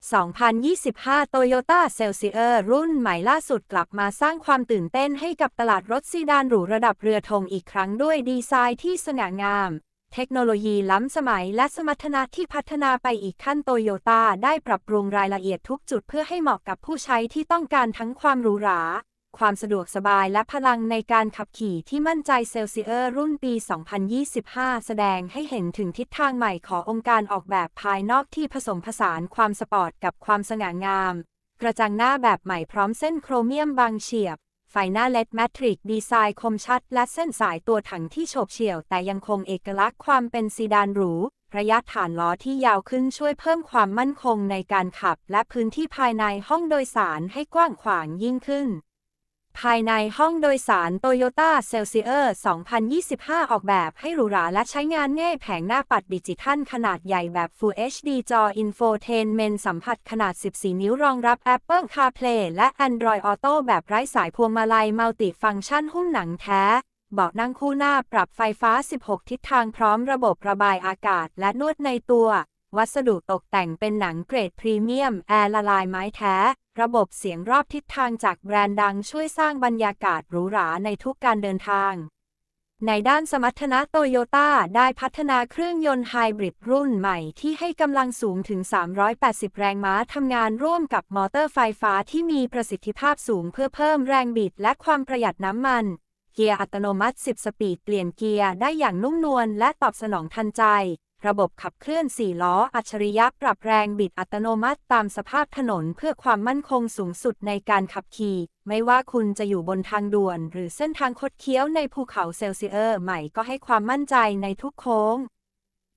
2025 Toyota Celsius รุ่นใหม่ล่าสุดกลับมาสร้างความตื่นเต้นให้กับตลาดรถซีดานหรูระดับเรือธงอีกครั้งด้วยดีไซน์ที่สง่างาม เทคโนโลยีล้ำสมัยและสมรรถนะที่พัฒนาไปอีกขั้นโตโยต้าได้ปรับปรุงรายละเอียดทุกจุดเพื่อให้เหมาะกับผู้ใช้ที่ต้องการทั้งความหรูหรา ความสะดวกสบายและพลังในการขับขี่ที่มั่นใจเซลเซียรุ่นปี 2025 แสดงให้เห็นถึงทิศทางใหม่ขององค์การออกแบบภายนอกที่ผสมผสานความสปอร์ตกับความสง่างาม กระจังหน้าแบบใหม่พร้อมเส้นโครเมียมบางเฉียบ ไฟหน้าเลดแมทริกดีไซน์คมชัด และเส้นสายตัวถังที่โฉบเฉี่ยว แต่ยังคงเอกลักษณ์ความเป็นซีดานหรูระยะฐานล้อที่ยาวขึ้นช่วยเพิ่มความมั่นคงในการขับ และพื้นที่ภายในห้องโดยสารให้กว้างขวางยิ่งขึ้น ภายในห้องโดยสาร Toyota Celsius 2025 ออกแบบให้หรูหราและใช้งานง่ายแผงหน้าปัดดิจิทัลขนาดใหญ่แบบ Full HD จอ Infotainment สัมผัสขนาด 14 นิ้วรองรับ Apple CarPlay และ Android Auto แบบไร้สายพวงมาลัยมัลติฟังก์ชันหุ้มหนังแท้ เบาะนั่งคู่หน้าปรับไฟฟ้า 16 ทิศทางพร้อมระบบระบายอากาศและนวดในตัว วัสดุตกแต่งเป็นหนังเกรดพรีเมียม แอร์ละลายไม้แท้ ระบบเสียงรอบทิศทางจากแบรนด์ดังช่วยสร้างบรรยากาศหรูหราในทุกการเดินทาง ในด้านสมรรถนะโตโยต้าได้พัฒนาเครื่องยนต์ไฮบริดรุ่นใหม่ที่ให้กำลังสูงถึง 380 แรงม้าทำงานร่วมกับมอเตอร์ไฟฟ้าที่มีประสิทธิภาพสูงเพื่อเพิ่มแรงบิดและความประหยัดน้ำมันเกียร์อัตโนมัติ 10 สปีด เปลี่ยนเกียร์ได้อย่างนุ่มนวลและตอบสนองทันใจ ระบบขับเคลื่อน 4 ล้อ อัจฉริยะปรับแรงบิดอัตโนมัติตามสภาพถนนเพื่อความมั่นคงสูงสุดในการขับขี่ ไม่ว่าคุณจะอยู่บนทางด่วน หรือเส้นทางคดเคี้ยวในภูเขาเซลเซียร์ใหม่ก็ให้ความมั่นใจในทุกโค้ง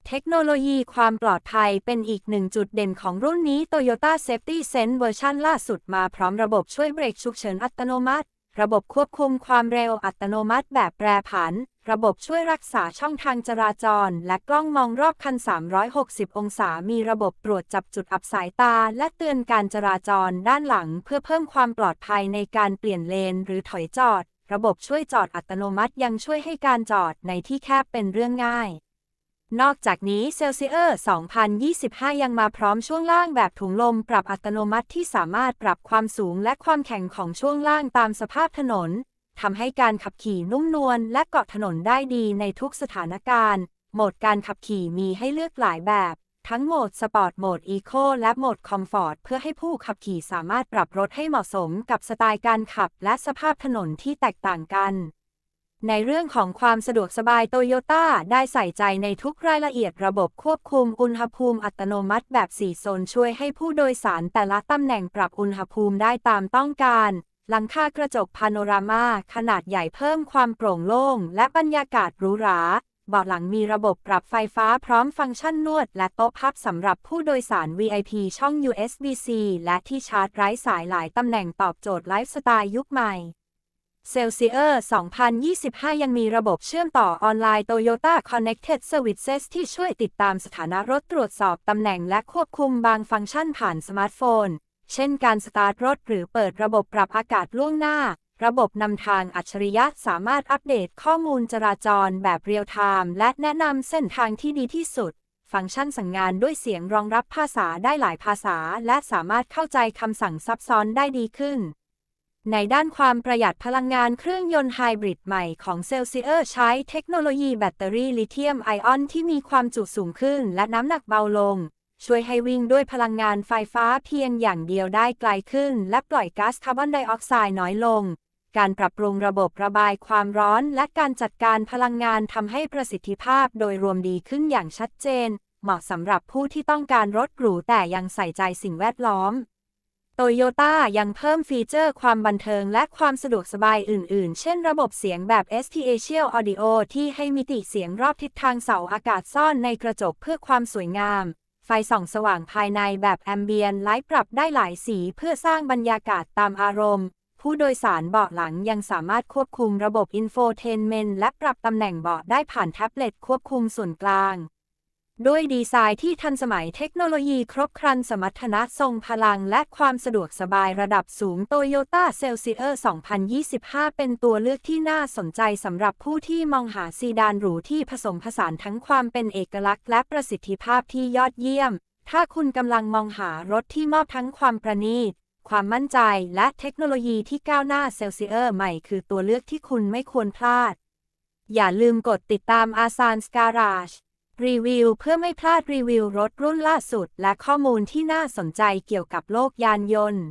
เทคโนโลยีความปลอดภัยเป็นอีกหนึ่งจุดเด่นของรุ่นนี้ Toyota Safety Sense เวอร์ชันล่าสุดมาพร้อมระบบช่วยเบรกฉุกเฉินอัตโนมัติ ระบบควบคุมความเร็วอัตโนมัติแบบแปรผัน ระบบช่วยรักษาช่องทางจราจร และกล้องมองรอบคัน 360 องศา มีระบบตรวจจับจุดอับสายตา และเตือนการจราจรด้านหลัง เพื่อเพิ่มความปลอดภัยในการเปลี่ยนเลน หรือถอยจอด ระบบช่วยจอดอัตโนมัติยังช่วยให้การจอดในที่แคบเป็นเรื่องง่าย นอกจากนี้ Celsius 2025 ยังมาพร้อมช่วงล่างแบบถุงลมปรับอัตโนมัติที่สามารถปรับความสูงและความแข็งของช่วงล่างตามสภาพถนน ทำให้การขับขี่นุ่มนวลและเกาะถนนได้ดีในทุกสถานการณ์ โหมดการขับขี่มีให้เลือกหลายแบบ ทั้งโหมดสปอร์ตโหมดอีโคและโหมดคอมฟอร์ตเพื่อให้ผู้ขับขี่สามารถปรับรถให้เหมาะสมกับสไตล์การขับและสภาพถนนที่แตกต่างกัน ในเรื่องของความสะดวกสบายโตโยต้าได้ใส่ใจในทุกรายละเอียดระบบควบคุมอุณหภูมิอัตโนมัติแบบ 4 โซนช่วยให้ผู้โดยสารแต่ละตำแหน่งปรับอุณหภูมิได้ตามต้องการ หลังคากระจกพาโนรามาขนาดใหญ่เพิ่มความโปร่งโล่ง และบรรยากาศหรูหราเบาะหลังมีระบบปรับไฟฟ้าพร้อมฟังก์ชันนวด และโต๊ะพับสำหรับผู้โดยสาร VIP ช่อง USB-C และที่ชาร์จไร้สายหลายตำแหน่งตอบโจทย์ไลฟ์สไตล์ยุคใหม่ Celsius 2025 ยังมีระบบเชื่อมต่อออนไลน์ Toyota Connected Services ที่ช่วยติดตามสถานะรถตรวจสอบตำแหน่งและควบคุมบางฟังก์ชันผ่านสมาร์ทโฟน เช่นการสตาร์ทรถหรือเปิดระบบปรับอากาศล่วงหน้า ระบบนำทางอัจฉริยะสามารถอัปเดตข้อมูลจราจรแบบเรียลไทม์และแนะนำเส้นทางที่ดีที่สุด ฟังก์ชันสั่งงานด้วยเสียงรองรับภาษาได้หลายภาษา และสามารถเข้าใจคำสั่งซับซ้อนได้ดีขึ้น ในด้านความประหยัดพลังงานเครื่องยนต์ไฮบริดใหม่ของ Celsius ใช้เทคโนโลยีแบตเตอรี่ลิเธียมไอออนที่มีความจุสูงขึ้นและน้ำหนักเบาลง ช่วยให้วิ่งด้วยพลังงานไฟฟ้าเพียงอย่างเดียวได้ไกลขึ้น และปล่อยก๊าซคาร์บอนไดออกไซด์น้อยลง การปรับปรุงระบบระบายความร้อน และการจัดการพลังงานทำให้ประสิทธิภาพโดยรวมดีขึ้นอย่างชัดเจน เหมาะสำหรับผู้ที่ต้องการรถหรูแต่ยังใส่ใจสิ่งแวดล้อม โตโยต้ายังเพิ่มฟีเจอร์ความบันเทิงและความสะดวกสบายอื่น ๆ เช่นระบบเสียงแบบ Spatial Audio ที่ให้มิติเสียงรอบทิศทางเสาอากาศซ่อนในกระจกเพื่อความสวยงาม ไฟส่องสว่างภายในแบบแอมเบียนไลท์ปรับได้หลายสีเพื่อสร้างบรรยากาศตามอารมณ์ ผู้โดยสารเบาะหลังยังสามารถควบคุมระบบอินโฟเทนเมนต์และปรับตำแหน่งเบาะได้ผ่านแท็บเล็ตควบคุมส่วนกลาง ด้วยดีไซน์ที่ทันสมัยเทคโนโลยีครบครันสมรรถนะทรงพลังและความสะดวกสบายระดับสูงโตโยต้าเซลซิเออร์2025 เป็นตัวเลือกที่น่าสนใจสำหรับผู้ที่มองหาซีดานหรูที่ผสมผสานทั้งความเป็นเอกลักษณ์และประสิทธิภาพที่ยอดเยี่ยม ถ้าคุณกำลังมองหารถที่มอบทั้งความประณีต ความมั่นใจและเทคโนโลยีที่ก้าวหน้าเซลซิเออร์ใหม่คือตัวเลือกที่คุณไม่ควรพลาด อย่าลืมกดติดตามอาซานสการาช รีวิวเพื่อไม่พลาดรีวิวรถรุ่นล่าสุด และข้อมูลที่น่าสนใจเกี่ยวกับโลกยานยนต์